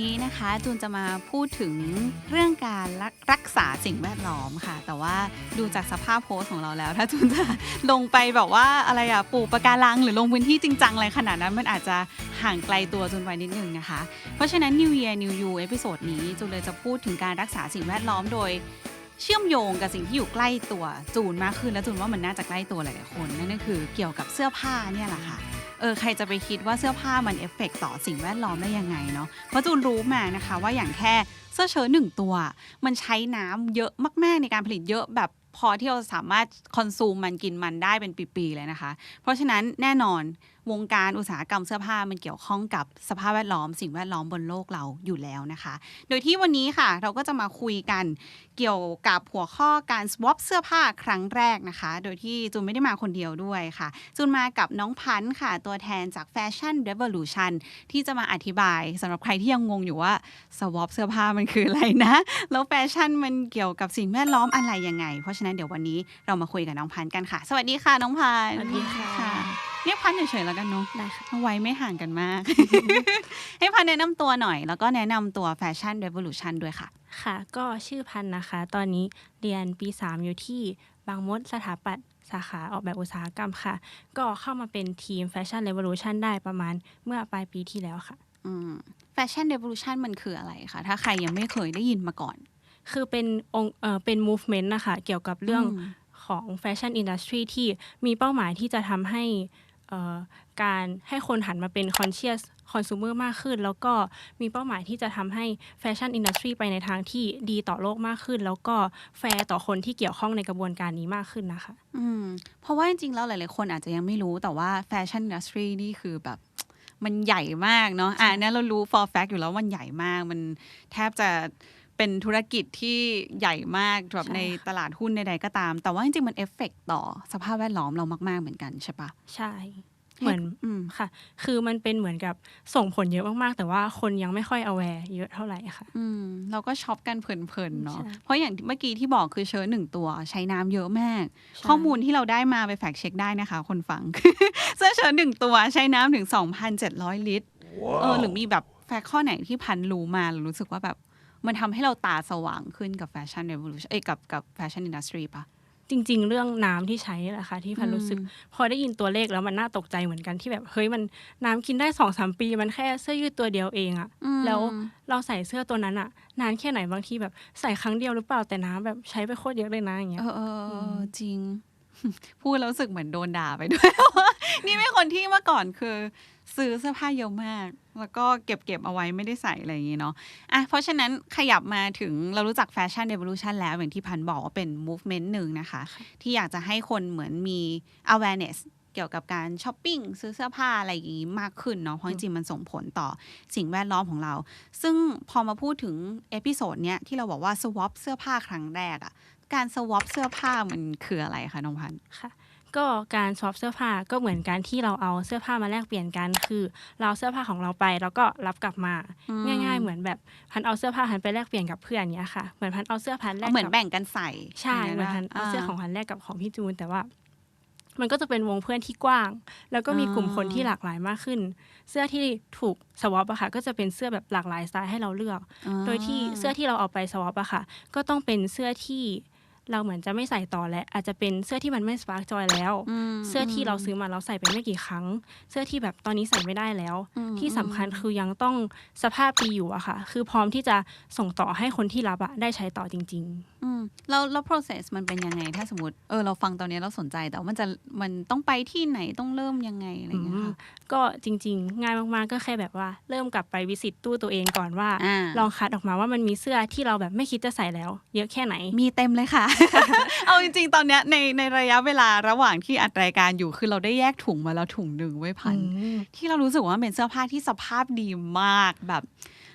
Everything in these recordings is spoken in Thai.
นี้นะคะจูนจะมาพูดถึงเรื่องการรักรักษาสิ่งแวดล้อมค่ะ แต่ว่าดูจากสภาพโพสของเราแล้ว ถ้าจูนจะลงไปแบบว่าอะไรอะปลูกปะการังหรือลงพื้นที่จริงจังอะไรขนาดนั้นมันอาจจะห่างไกลตัวจูนไปนิดนึงนะคะ เพราะฉะนั้น New Year New You เอพิโซดนี้จูนเลยจะพูดถึงการรักษาสิ่งแวดล้อมโดยเชื่อมโยงกับสิ่งที่อยู่ใกล้ตัวจูนมากขึ้นแล้วจูนว่ามันน่าจะใกล้ตัวหลายๆคนนั่นก็คือเกี่ยวกับเสื้อผ้าเนี่ยแหละค่ะ เออใครจะไปคิดว่าเสื้อผ้ามันเอฟเฟกต์ต่อสิ่งแวดล้อมได้ยังไงเนาะเพราะจูนรู้มานะคะว่าอย่างแค่เสื้อเชิ้ตหนึ่งตัว มันใช้น้ำเยอะมาก ๆ ในการผลิตเยอะแบบพอที่เราสามารถคอนซูมมันกินมันได้เป็นปี ๆ เลยนะคะ เพราะฉะนั้นแน่นอน วงการอุตสาหกรรมเสื้อผ้ามันเกี่ยวข้องกับสภาพแวดล้อมสิ่งแวดล้อมบนโลกเราอยู่แล้วนะคะ โดยที่วันนี้ค่ะ เราก็จะมาคุยกันเกี่ยวกับหัวข้อการ swap เสื้อผ้าครั้งแรกนะคะ โดยที่จูนไม่ได้มาคนเดียวด้วยค่ะ จูนมากับน้องพันธ์ค่ะ ตัวแทนจาก Fashion Revolution ที่จะมาอธิบายสำหรับใครที่ยังงงอยู่ว่า swap เสื้อผ้ามันคืออะไรนะ แล้วแฟชั่นมันเกี่ยวกับสิ่งแวดล้อมอะไรยังไง เพราะฉะนั้นเดี๋ยววันนี้เรามาคุยกับน้องพันธ์กันค่ะ สวัสดีค่ะน้องพันธ์สวัสดีค่ะ เรียกพันธ์เฉยๆแล้วกันเนาะได้ค่ะเอาไว้ไม่ห่างกันมาก ให้พันแนะนำตัวหน่อย แล้วก็แนะนำตัว Fashion Revolution ด้วยค่ะ ค่ะ ก็ชื่อพันธุ์นะคะ ตอนนี้เรียนปี 3 อยู่ที่บางมดสถาปัตย์สาขาออกแบบอุตสาหกรรมค่ะ ก็เข้ามาเป็นทีม Fashion Revolution ได้ประมาณเมื่อปลายปีที่แล้วค่ะอืม Fashion Revolution มันคืออะไรคะถ้าใครยังไม่เคยได้ยินมาก่อน คือเป็นองค์เอ่อเป็น movement นะคะ เกี่ยวกับเรื่องอืมของแฟชั่นอินดัสทรีที่มีเป้าหมายที่จะทำให้เอ่อ การให้คนหันมาเป็น conscious consumer มากขึ้น แล้วก็มีเป้าหมายที่จะทำให้แฟชั่นอินดัสทรีไปในทางที่ดีต่อโลกมากขึ้น แล้วก็แฟร์ต่อคนที่เกี่ยวข้องในกระบวนการนี้มากขึ้นนะคะ อืม เพราะว่าจริงๆ แล้วหลายๆ คนอาจจะยังไม่รู้แต่ว่า Fashion Industry นี่คือแบบมันใหญ่มากเนาะอะนี่เรารู้ for fact อยู่แล้วว่ามันใหญ่มาก มันแทบจะ เป็นธุรกิจที่ใหญ่มากแบบใช่ในตลาดหุ้นใดๆก็ตาม แต่ว่าจริงๆ มันเอฟเฟกต่อสภาพแวดล้อมเรามากๆเหมือนกันใช่ปะใช่ เหมือนอืมค่ะ คือมันเป็นเหมือนกับส่งผลเยอะมากๆ แต่ว่าคนยังไม่ค่อย aware เยอะเท่าไหร่ค่ะ อืมเราก็ช็อปกันเพลินๆเนาะใช่เพราะอย่างเมื่อกี้ที่บอกคือเชิ้ตหนึ่งตัวใช้น้ำเยอะมากใช่ข้อมูลที่เราได้มาไปแฟกเช็คได้นะคะ คนฟังเสื้อเชิ้ตหนึ่งตัวใช้น้ำถึง 2,700 ลิตรเออหรือมีแบบแฟกต์ข้อไหนที่พันรู้มาหรือรู้สึกว่าแบบ มันทำให้เราตาสว่างขึ้นกับแฟชั่นเร v ว l u t i o n เอ้ยกับกับแฟชั่นอินดัสทรีปะจริง ๆ เรื่องน้ำที่ใช้นี่แหละค่ะที่พันอืมรู้สึก พอได้ยินตัวเลขแล้วมันน่าตกใจเหมือนกันที่แบบเฮ้ยมันน้ำกินได้สองสามปี มันแค่เสื้อยืดตัวเดียวเองอะอืมแล้วเราใส่เสื้อตัวนั้นอะนานแค่ไหนบางทีแบบใส่ครั้งเดียวหรือเปล่าแต่น้ำแบบใช้ไปโคตรเยอะเลยนะอย่างเงี้ยเออเออเออมจริง พูดแล้วรู้สึกเหมือนโดนด่าไปด้วย นี่เป็นคนที่เมื่อก่อนคือ ซื้อเสื้อผ้าเยอะมาก แล้วก็เก็บเก็บเอาไว้ไม่ได้ใส่อะไรอย่างงี้เนาะอะเพราะฉะนั้นขยับมาถึงเรารู้จักแฟชั่นเ e ว o l u t i o n แล้ว อย่างที่พันบอกว่าเป็น movement หนึ่งนะคะ ที่อยากจะให้คนเหมือนมี awareness เกี่ยวกับการช้อปปิ้งซื้อเสื้อผ้าอะไรอย่างนี้มากขึ้นเนาะเพราะจริงๆมันส่งผลต่อสิ่งแวดล้อมของเรา ซึ่งพอมาพูดถึงเอพิโซดเนี้ยที่เราบอกว่า swap เสื้อผ้าครั้งแรกอะการ swap เสื้อผ้ามันคืออะไรคะน้องพันธุ์ค่ะ ก็การสวอปเสื้อผ้าก็เหมือนการที่เราเอาเสื้อผ้ามาแลกเปลี่ยนกัน คือ เราเอาเสื้อผ้าของเราไปแล้วก็รับกลับมาอืมง่าย ๆ เหมือนแบบพันเอาเสื้อผ้าพันไปแลกเปลี่ยนกับเพื่อนเนี้ยค่ะเหมือนพันเอาเสื้อพันแลกเหมือนกับแบ่งกันใส่ใช่ย่างเหมือนพันปะเอาเสื้อของพันแลกกับของพี่จูนแต่ว่ามันก็จะเป็นวงเพื่อนที่กว้าง แล้วก็มีกลุ่มคนที่หลากหลายมากขึ้น เสื้อที่ถูกสวอปอะค่ะก็จะเป็นเสื้อแบบหลากหลายสไตล์ให้เราเลือกอ่าโดยที่เสื้อที่เราเอาไปสวอปอะค่ะ ก็ต้องเป็นเสื้อที่ เราเหมือนจะไม่ใส่ต่อแล้วอาจจะเป็นเสื้อที่มันไม่สปาร์กจอยแล้วมเสื้อที่เราซื้อมาเราใส่ไปไม่กี่ครั้ง เสื้อที่แบบตอนนี้ใส่ไม่ได้แล้วอืมที่สำคัญคือยังต้องสภาพดีอยู่อะค่ะ คือพร้อมที่จะส่งต่อให้คนที่รับอะได้ใช้ต่อจริงอืมแล้วแล้ว process มันเป็นยังไง ถ้าสมมติเออเราฟังตอนนี้เราสนใจแต่ว่ามันจะมันต้องไปที่ไหนต้องเริ่มยังไงอะไรอย่างเงี้ยค่ะๆก็จริง ๆ ง่ายมากๆก็แค่แบบว่า เริ่มกลับไปวิสิตตู้ตัวเองก่อนว่าอ่า ลองคัดออกมาว่ามันมีเสื้อที่เราแบบไม่คิดจะใส่แล้ว เยอะแค่ไหนมีเต็มเลยค่ะเอาจริงๆ ตอนเนี้ยในในระยะเวลาระหว่างที่อัดรายการอยู่คือเราได้แยกถุงมาแล้วถุงหนึ่งไว้พันอืมที่เรารู้สึกว่ามันเป็นเสื้อผ้าที่สภาพดีมากแบบ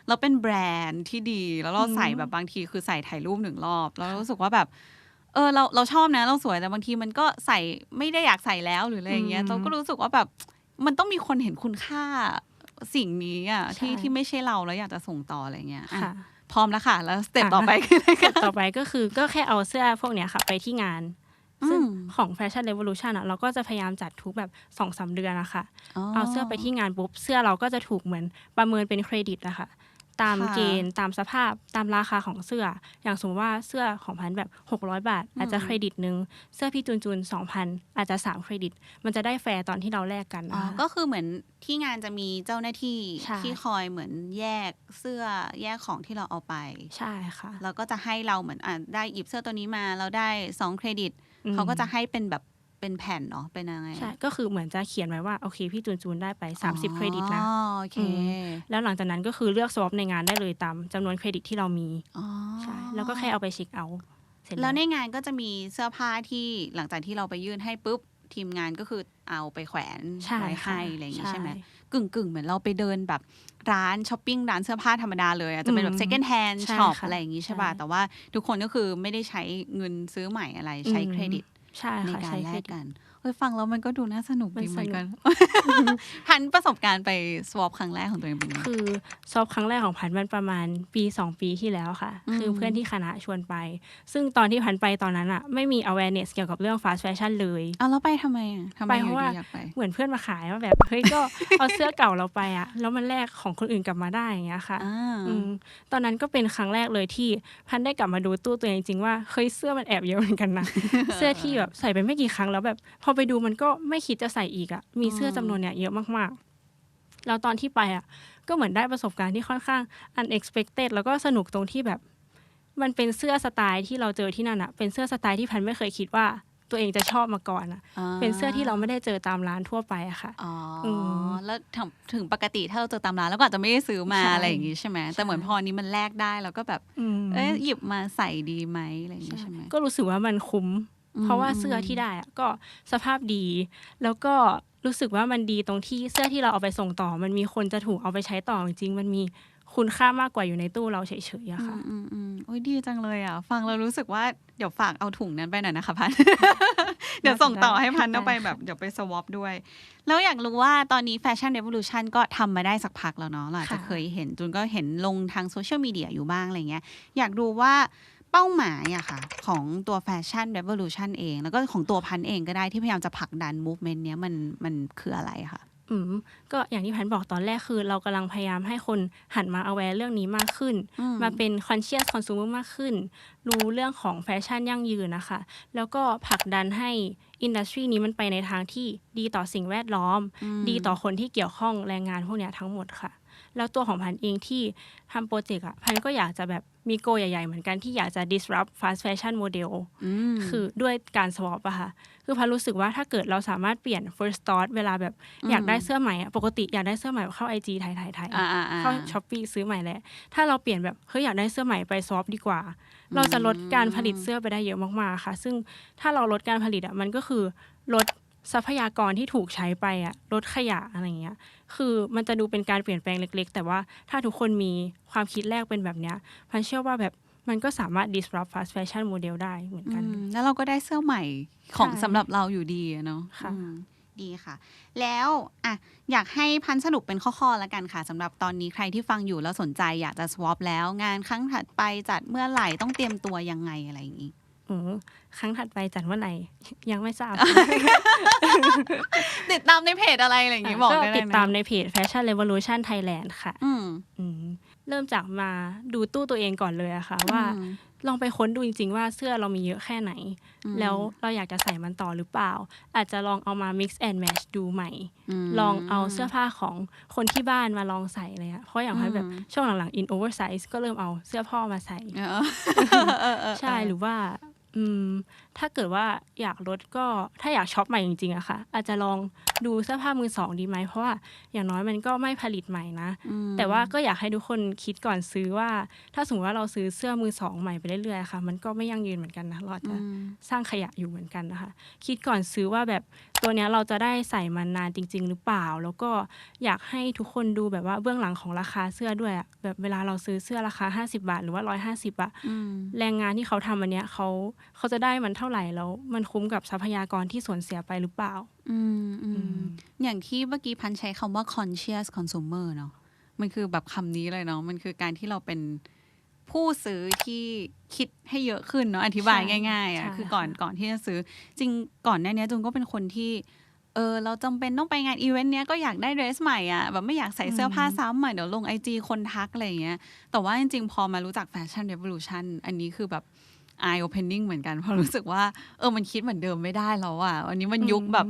เราเป็นแบรนด์ที่ดีแล้วเราใส่แบบบางทีคือใส่ถ่ายรูปหนึ่งรอบแล้วเรารู้สึกว่าแบบเออเราเราชอบนะเราสวยแต่บางทีมันก็ใส่ไม่ได้อยากใส่แล้วหรืออะไรอย่างเงี้ยอืมเราก็รู้สึกว่าแบบมันต้องมีคนเห็นคุณค่าสิ่งนี้อะที่ใช่ที่ไม่ใช่เราแล้วอยากจะส่งต่ออะไรเงี้ยอะค่ะ พร้อมแล้วค่ะ แล้วสเต็ปอะต่อไปคืออะไรสเต็คะปต่อไปก็คือก็แค่เอาเสื้อพวกเนี้ยค่ะ ไปที่งานซึ่งอืมของ Fashion Revolution อะเราก็จะพยายามจัดทุกแบบสองสาเดือนนะคะ เอาเสื้อไปที่งานปุ๊บ เสื้อเราก็จะถูกเหมือนประเมินเป็นเครดิตอะค่ะ ตามค่ะเกณฑ์ตามสภาพตามราคาของเสื้อ อย่างสมมติว่าเสื้อของพันแบบ 600 บาท อาจจะเครดิตหนึ่งเสื้อพี่จูนจูน2,000อาจจะ 3 เครดิต มันจะได้แฟร์ตอนที่เราแลกกันอ๋อนะคะก็คือเหมือนที่งานจะมีเจ้าหน้าที่ใช่ที่คอยเหมือนแยกเสื้อแยกของที่เราเอาไปใช่ค่ะแล้วก็จะให้เราเหมือนอะได้หยิบเสื้อตัวนี้มาเราได้สองเครดิตอืมเขาก็จะให้เป็นแบบ เป็นแผ่นเนาะเป็นยังไงใช่ก็คือเหมือนจะเขียนไว้ว่าโอเคพี่จูนจูนได้ไป 30 เครดิตนะอ๋อโอเคอืแล้วหลังจากนั้นก็คือเลือกสวอปในงานได้เลยตามจำนวนเครดิตที่เรามีอ๋อใช่แล้วก็แค่เอาไปเช็คเอาท์เสร็จแล้วในงานก็จะมีเสื้อผ้าที่หลังจากที่เราไปยื่นให้ปุ๊บทีมงานก็คือเอาไปแขวนใช่ไว้ค่ะให้อะไรอย่างงี้ใช่ไหมใช่กึ่งกึ่งๆเหมือนเราไปเดินแบบร้านช้อปปิ้งร้านเสื้อผ้าธรรมดาเลยอาจจะเป็นแบบอืม second hand ใช่ shop ค่ะอะไรอย่างงี้ใช่ป่ะใช่แต่ว่าทุกคนก็คือไม่ได้ใช้เงินซื้อใหม่อะไรใช้อืมเครดิต ใช่ในค่ะการใช้แลเครกดิตกัน เฮ้ยฟังแล้วมันก็ดูน่าสนุกมันดีเหมือนกันสนุพันประสบการณ์ไป swap ครั้งแรกของตัวเองเป็นยังไงคือซอฟครั้งแรกของพันธุ์มันประมาณปี2ปีที่แล้วค่ะอืมคือเพื่อนที่คณะชวนไป ซึ่งตอนที่พันธุ์ไปตอนนั้นอะไม่มี awareness เกี่ยวกับเรื่อง fast fashion เลยเอาแล้วไปทำไมอะทำไมไปอเพยู่ราะว่าดีอยากไปเหมือนเพื่อนมาขายว่าแบบเฮ้ยก็เอาเสื้อเก่าเราไปอะแล้วมันแลกของคนอื่นกลับมาได้อย่างเงี้ยค่ะอ่าอืมตอนนั้นก็เป็นครั้งแรกเลยที่พันได้กลับมาดูตู้ตัวเองจริงๆว่าเฮ้ยเสื้อมันแอบเยอะเหมือนกันนะเสื้อที่แบบใส่ไปไม่กี่ครั้งแล้วแบบพอไปดูมันก็ไม่คิดจะใส่อีกอะมีเสื้อจำนวนเนี้ยเยอะมากๆ แล้วตอนที่ไปอะก็เหมือนได้ประสบการณ์ที่ค่อนข้าง unexpected แล้วก็สนุกตรงที่แบบ มันเป็นเสื้อสไตล์ที่เราเจอที่นั่นอะเป็นเสื้อสไตล์ที่พันไม่เคยคิดว่าตัวเองจะชอบมาก่อนอะเป็นเสื้อที่เราไม่ได้เจอตามร้านทั่วไปอะค่ะอ๋ออมแล้วถึงถึงปกติถ้าเราเจอตามร้านแล้วก็อาจจะไม่ได้ซื้อมาใช่อะไรอย่างงี้ใช่ไหมแต่เหมือนพอนี้มันแลกได้แล้วก็แบบอืมเอ๊ะหยิบมาใส่ดีไหมอะไรอย่างงี้ใช่ไหมก็รู้สึกว่ามันคุ้มอืม เพราะว่าเสื้อที่ได้อะก็สภาพดี แล้วก็รู้สึกว่ามันดีตรงที่เสื้อที่เราเอาไปส่งต่อ มันมีคนจะถูกเอาไปใช้ต่อจริงๆมันมีคุณค่ามากกว่าอยู่ในตู้เราเฉยๆอะค่ะ อืมอืมอืมโอ้ยดีจังเลยอะฟังเรารู้สึกว่าเดี๋ยวฝากเอาถุงนั้นไปหน่อยนะคะพัน เดี๋ยวส่งต่อให้พันเอาไปได้ค่ะแบบเดี๋ยวไปสวอปด้วย แล้วอยากรู้ว่าตอนนี้แฟชั่นเ v o l u t i o n ก็ทำมาได้สักพักแล้วเนาะเราอาจจะเคยเห็นจุนก็เห็นลงทางโซเชียลมีเดียอยู่บ้างอะไรเงี้ย อยากดูว่า เป้าหมายอะค่ะ ของตัวแฟชั่นเ v o l u t i o n เอง แล้วก็ของตัวพันเองก็ได้ที่พยายามจะผลักดัน movement เนี้ยมันมันคืออะไรคะอืมก็อย่างที่พันบอกตอนแรกคือ เรากำลังพยายามให้คนหันมา aware เรื่องนี้มากขึ้นอืมมาเป็น conscious consumer มากขึ้น รู้เรื่องของแฟชั่นยั่งยืนนะคะ แล้วก็ผลักดันให้อินดัสทรีนี้มันไปในทางที่ดีต่อสิ่งแวดล้อม ดีต่อคนที่เกี่ยวข้องแรงงานพวกเนี้ยทั้งหมดค่ะ แล้วตัวของพันเองที่ทำโปรเจกต์อะพันก็อยากจะแบบ มีโกใหญ่ๆ เหมือนกันที่อยากจะ disrupt fast fashion model มคือด้วยการ swap อะค่ะ คือพันรู้สึกว่าถ้าเกิดเราสามารถเปลี่ยน first thought เวลาแบบอืมอยากได้เสื้อใหม่อะปกติอยากได้เสื้อใหม่เข้า IG ถ่ายถ่ายถ่ายอ่าอ่าอ่าเข้าช้อปปีซื้อใหม่แล้วถ้าเราเปลี่ยนแบบเฮ้ยอยากได้เสื้อใหม่ไป swap ดีกว่า เราจะลดการผลิตเสื้อไปได้เยอะมากๆค่ะ ซึ่งถ้าเราลดการผลิตอะมันก็คือลดทรัพยากรที่ถูกใช้ไปอะลดขยะอะไรเงี้ย คือมันจะดูเป็นการเปลี่ยนแปลงเล็ก ๆ แต่ว่าถ้าทุกคนมีความคิดแรกเป็นแบบเนี้ยพันเชื่อว่าแบบมันก็สามารถ disrupt fast fashion model ได้เหมือนกันอืมแล้วเราก็ได้เสื้อใหม่ของใช่สำหรับเราอยู่ดีอะเนาะค่ะอืมดีค่ะ แล้วอะอยากให้พันสรุปเป็นข้อๆแล้วกันค่ะสำหรับตอนนี้ใครที่ฟังอยู่แล้วสนใจอยากจะ swap แล้วงานครั้งถัดไปจัดเมื่อไหร่ต้องเตรียมตัวยังไงอะไรอย่างนี้ อืมครั้งถัดไปจัดเมื่อไหร่ ยังไม่ทราบ ติดตามในเพจอะไรอะไรอย่างนี้บอกก็ได้เลยนะติดตามในเพจ Fashion Revolution Thailand ค่ะอืมอืมเริ่มจากมาดูตู้ตัวเองก่อนเลยอะค่ะ ว่าอืมลองไปค้นดูจริง ๆ ว่าเสื้อเรามีเยอะแค่ไหนอืมแล้วเราอยากจะใส่มันต่อหรือเปล่า อาจจะลองเอามา mix and match ดูใหม่มลองเอาเสื้อผ้าของคนที่บ้านมาลองใส่เลยอะเพราะอย่างพันแบบอืมช่วงหลังๆ in oversize ก็เริ่มเอาเสื้อพ่อมาใส่เออเออเออใช่หรือว่า อืมถ้าเกิดว่าอยากลดก็ถ้าอยากช็อปใหม่จริงๆอะค่ะ อาจจะลองดูเสื้อผ้ามือสองดีไหม เพราะว่าอย่างน้อยมันก็ไม่ผลิตใหม่นะอืมแต่ว่าก็อยากให้ทุกคนคิดก่อนซื้อว่า ถ้าสมมติว่าเราซื้อเสื้อมือสองใหม่ไปเรื่อยๆค่ะ มันก็ไม่ยั่งยืนเหมือนกันนะเราอาจจะอืมสร้างขยะอยู่เหมือนกันนะคะ คิดก่อนซื้อว่าแบบ ตัวเนี้ยเราจะได้ใส่มันนานจริง ๆ หรือเปล่า แล้วก็อยากให้ทุกคนดูแบบว่าเบื้องหลังของราคาเสื้อด้วยอะแบบเวลาเราซื้อเสื้อราคา 50 บาท หรือว่า 150อะอืมแรงงานที่เขาทำอันเนี้ยเขาเขาจะได้มันเท่าไหร่แล้ว มันคุ้มกับทรัพยากรที่สูญเสียไปหรือเปล่า อืมอือืมมอย่างที่เมื่อกี้พันใช้คำว่า conscious consumer เนาะมันคือแบบคำนี้เลยเนาะมันคือการที่เราเป็น ผู้ซื้อที่คิดให้เยอะขึ้นเนาะอธิบายใช่ง่ายๆอะใช่คือก่อนค่ะก่อนที่จะซื้อ จริงก่อนหน้านี้จุนก็เป็นคนที่เออเราจำเป็นต้องไปงานอีเวนต์เนี้ยก็อยากได้เดรสใหม่อะแบบไม่อยากใส่เสื้อผ้าซ้ำอะเดี๋ยวลงไอจีคนทักอะไรอย่างเงี้ยแต่ว่าจริงๆ พอมารู้จักแฟชั่น revolution อันนี้คือแบบ eye opening เหมือนกันเพราะรู้สึกว่า เออมันคิดเหมือนเดิมไม่ได้แล้วอะวันนี้มันยุคแบบ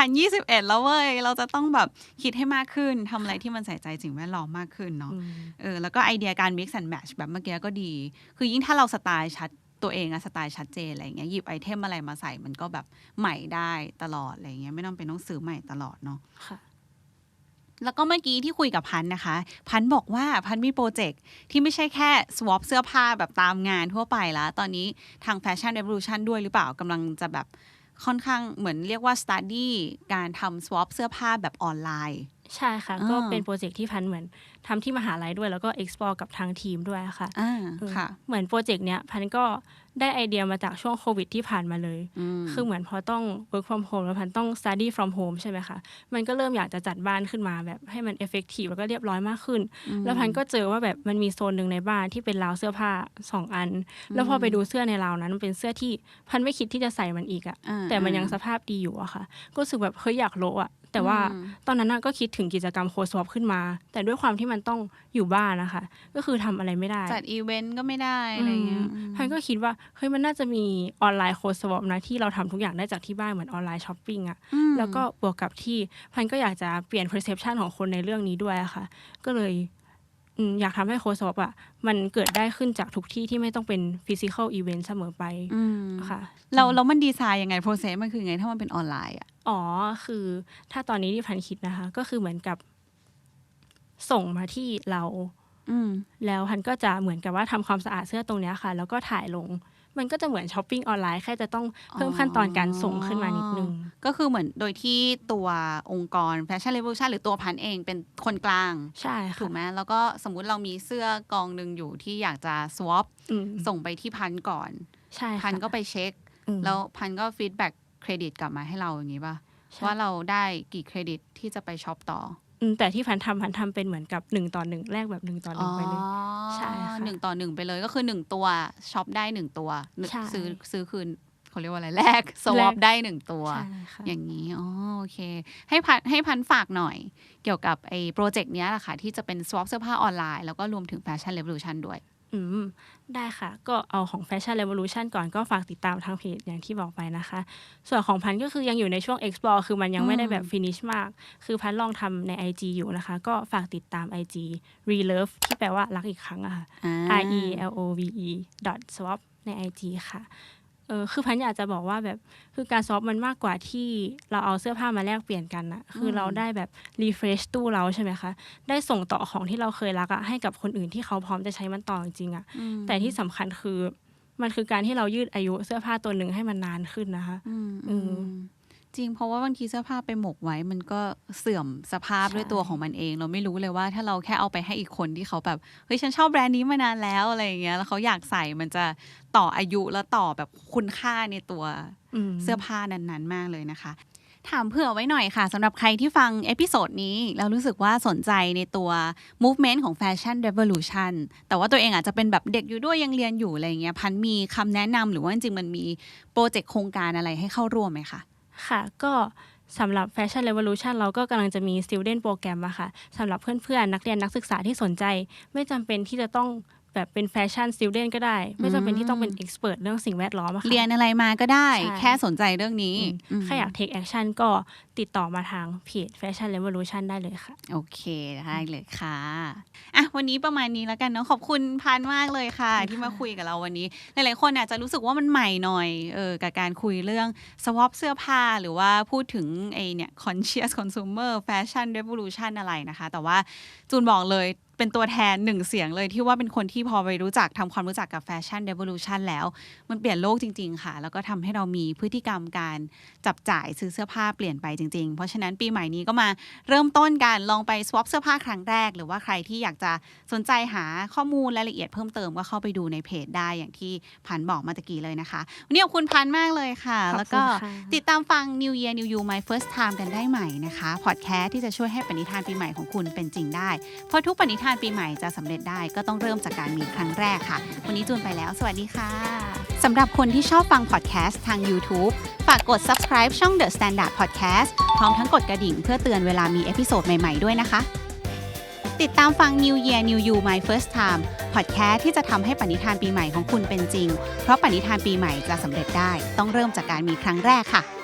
2021 แล้วเว้ย เราจะต้องแบบคิดให้มากขึ้นทำอะไรที่มันใส่ใจสิ่งแวดล้อมมากขึ้นเนาะอืมเออแล้วก็ไอเดียการ mix and match แบบเมื่อกี้ก็ดี คือยิ่งถ้าเราสไตล์ชัดตัวเองอะสไตล์ชัดเจนอะไรอย่างเงี้ยหยิบไอเทมอะไรมาใส่มันก็แบบใหม่ได้ตลอดอะไรอย่างเงี้ยไม่ต้องเป็นต้องซื้อใหม่ตลอดเนาะค่ะ แล้วก็เมื่อกี้ที่คุยกับพันธุ์นะคะ พันธุ์บอกว่าพันธุ์มีโปรเจกต์ที่ไม่ใช่แค่ swap เสื้อผ้าแบบตามงานทั่วไปแล้วตอนนี้ทาง Fashion Revolution ด้วยหรือเปล่ากำลังจะแบบค่อนข้างเหมือนเรียกว่า study การทำ swap เสื้อผ้าแบบออนไลน์ใช่ค่ะอ่าก็เป็นโปรเจกต์ที่พันเหมือนทำที่มหาลัยด้วยแล้วก็ explore กับทางทีมด้วยค่ะ อ่าเออค่ะ เหมือนโปรเจกต์เนี้ยพันก็ ได้ไอเดียมาจากช่วงโควิดที่ผ่านมาเลยอืมคือเหมือนพอต้อง work from home แล้วพันต้อง study from home ใช่ไหมคะ มันก็เริ่มอยากจะจัดบ้านขึ้นมาแบบให้มัน effective แล้วก็เรียบร้อยมากขึ้น แล้วพันก็เจอว่าแบบมันมีโซนหนึ่งในบ้านที่เป็นราวเสื้อผ้าสองอัน แล้วพอไปดูเสื้อในราวนั้นมันเป็นเสื้อที่พันไม่คิดที่จะใส่มันอีกอะอ่าแต่มันยังสภาพดีอยู่อะค่ะ ก็รู้สึกแบบเฮ้ยอยากโละอะ แต่ว่าอืมตอนนั้นน่ะก็คิดถึงกิจกรรมโคสวอปขึ้นมา แต่ด้วยความที่มันต้องอยู่บ้านนะคะ ก็คือทำอะไรไม่ได้ จัดอีเวนต์ก็ไม่ได้อะไรเงี้ยอืมพันก็คิดว่าเฮ้ยมันน่าจะมีออนไลน์โคสวอปนะที่เราทำทุกอย่างได้จากที่บ้านเหมือนออนไลน์ช้อปปิ้งอะอืมแล้วก็บวกกับที่พันก็อยากจะเปลี่ยน perception ของคนในเรื่องนี้ด้วยอะค่ะ ก็เลยอืมอยากทำให้โคสวอปอะมันเกิดได้ขึ้นจากทุกที่ที่ไม่ต้องเป็น physical event เสมอไปอืมค่ะเราแล้วมันดีไซน์ยังไง process มันคือไงถ้ามันเป็นออนไลน์อะ อ๋อคือถ้าตอนนี้ที่พันคิดนะคะ ก็คือเหมือนกับส่งมาที่เราอืมแล้วพันก็จะเหมือนกับว่าทำความสะอาดเสื้อตรงเนี้ยค่ะ แล้วก็ถ่ายลง มันก็จะเหมือนช้อปปิ้งออนไลน์แค่จะต้องเพิ่มขั้นตอนการส่งขึ้นมานิดนึง ก็คือเหมือนโดยที่ตัวองค์กร Fashion Revolution หรือตัวพันเองเป็นคนกลาง ใช่ถูค่ะกไหมแล้วก็สมมุติเรามีเสื้อกองหนึ่งอยู่ที่อยากจะ swap อืมส่งไปที่พันก่อน ใช่พัค่ะนก็ไปเช็คอืมแล้วพันก็ฟีดแบ็ก เครดิตกลับมาให้เราอย่างนี้ป่ะใช่ว่าเราได้กี่เครดิตที่จะไปช็อปต่ออืมแต่ที่พันทำพันทำเป็นเหมือนกับหนึ่งต่อหนึ่งแลกแบบหนึ่งต่อหนึ่งไปเลยใช่ค่ะหนึ่งต่อหนึ่งไปเลยก็คือหนึ่งตัวช็อปได้หนึ่งตัวหนึ่งใช่ซื้อซื้อคืนเขาเรียกว่าอะไรแลกสวอปแลกได้หนึ่งตัวใช่ค่ะอย่างนี้อ๋อโอเค ให้พันให้พันฝากหน่อย เกี่ยวกับไอ้โปรเจกต์เนี้ยแหละค่ะที่จะเป็น swap เสื้อผ้าออนไลน์แล้วก็รวมถึง Fashion Revolution ด้วย อืม ได้ค่ะ ก็เอาของ Fashion Revolution ก่อนก็ฝากติดตามทางเพจอย่างที่บอกไปนะคะ ส่วนของพันก็คือยังอยู่ในช่วง explore คือมันยังไม่ได้แบบ finish มาก คือพันลองทำใน IG อยู่นะคะ ก็ฝากติดตาม IG relove ที่แปลว่ารักอีกครั้งอะค่ะ R E L O V E dot swap ใน IG ค่ะ เออคือพันอยากจะบอกว่าแบบคือการซอฟมันมากกว่าที่เราเอาเสื้อผ้ามาแลกเปลี่ยนกันนะคือเราได้แบบรีเฟรชตู้เราใช่ไหมคะ ได้ส่งต่อของที่เราเคยรักอะให้กับคนอื่นที่เขาพร้อมจะใช้มันต่อจริงๆอะอืมแต่ที่สำคัญคือมันคือการที่เรายืดอายุเสื้อผ้าตัวหนึ่งให้มันนานขึ้นนะคะ อืมอือืมม จริงเพราะว่าบางทีเสื้อผ้าไปหมกไว้ มันก็เสื่อมสภาพใช่ด้วยตัวของมันเอง เราไม่รู้เลยว่าถ้าเราแค่เอาไปให้อีกคนที่เขาแบบเฮ้ยฉันชอบแบรนด์นี้มานานแล้วอะไรอย่างเงี้ยแล้วเขาอยากใส่มันจะต่ออายุแล้วต่อแบบคุณค่าในตัวมเสื้อผ้านั้นๆ มากเลยนะคะถามเผื่อไว้หน่อยค่ะสำหรับใครที่ฟังเอพิโซดนี้ แล้วรู้สึกว่าสนใจในตัว movement ของ Fashion Revolution แต่ว่าตัวเองอาจจะเป็นแบบเด็กอยู่ด้วยยังเรียนอยู่อะไรเงี้ยพันมีคำแนะนำหรือว่าจริงๆมันมีโปรเจกต์โครงการอะไรให้เข้าร่วมไหมคะ ค่ะ ก็สำหรับ Fashion Revolution เราก็กำลังจะมี Student Program อะค่ะสำหรับเพื่อนๆ นักเรียนนักศึกษาที่สนใจ ไม่จำเป็นที่จะต้อง แบบเป็นแฟชั่น student ก็ได้ ไม่จำเป็นที่ต้องเป็น expert เรื่องสิ่งแวดล้อมอะค่ะเรียนอะไรมาก็ได้ใช่แค่สนใจเรื่องนี้อืมอืมใครอยาก take action ก็ติดต่อมาทางเพจ Fashion Revolution ได้เลยค่ะ โอเคได้เลยค่ะอะ วันนี้ประมาณนี้แล้วกันเนาะขอบคุณพันมากเลยค่ะขอบคุณค่ะ ที่มาคุยกับเราวันนี้ หลายๆคนอาจจะรู้สึกว่ามันใหม่หน่อยเออกับการคุยเรื่อง swap เสื้อผ้าหรือว่าพูดถึงไอเนี่ย conscious consumer fashion revolution อะไรนะคะ แต่ว่าจูนบอกเลย เป็นตัวแทนหนึ่งเสียงเลยที่ว่าเป็นคนที่พอไปรู้จักทำความรู้จักกับ fashion revolution แล้ว มันเปลี่ยนโลกจริง ๆ ค่ะ แล้วก็ทำให้เรามีพฤติกรรมการจับจ่ายซื้อเสื้อผ้าเปลี่ยนไปจริง ๆ เพราะฉะนั้นปีใหม่นี้ก็มาเริ่มต้นกันลองไป swap เสื้อผ้าครั้งแรก หรือว่าใครที่อยากจะสนใจหาข้อมูลรายละเอียดเพิ่มเติมก็เข้าไปดูในเพจได้อย่างที่พันบอกมาตะกี้เลยนะคะวันนี้ขอบคุณพันมากเลยค่ะขอบคุณแล้วก็ค่ะติดตามฟัง New Year New You My First Time กันได้ใหม่นะคะพอดแคสต์ที่จะช่วยให้ปณิธานปีใหม่ของคุณเป็นจริงได้เพราะทุกปณิธานานปีใหม่จะสำเร็จได้ก็ต้องเริ่มจากการมีครั้งแรกค่ะ วันนี้จูนไปแล้ว สวัสดีค่ะสำหรับคนที่ชอบฟังพอดแคสต์ทาง YouTube ฝากกด subscribe ช่อง The Standard Podcast พร้อมทั้งกดกระดิ่งเพื่อเตือนเวลามีเอพิโซดใหม่ ๆ ด้วยนะคะ ติดตามฟัง New Year New You My First Time พอดแคสต์ที่จะทำให้ปณิธานปีใหม่ของคุณเป็นจริง เพราะปณิธานปีใหม่จะสำเร็จได้ ต้องเริ่มจากการมีครั้งแรกค่ะ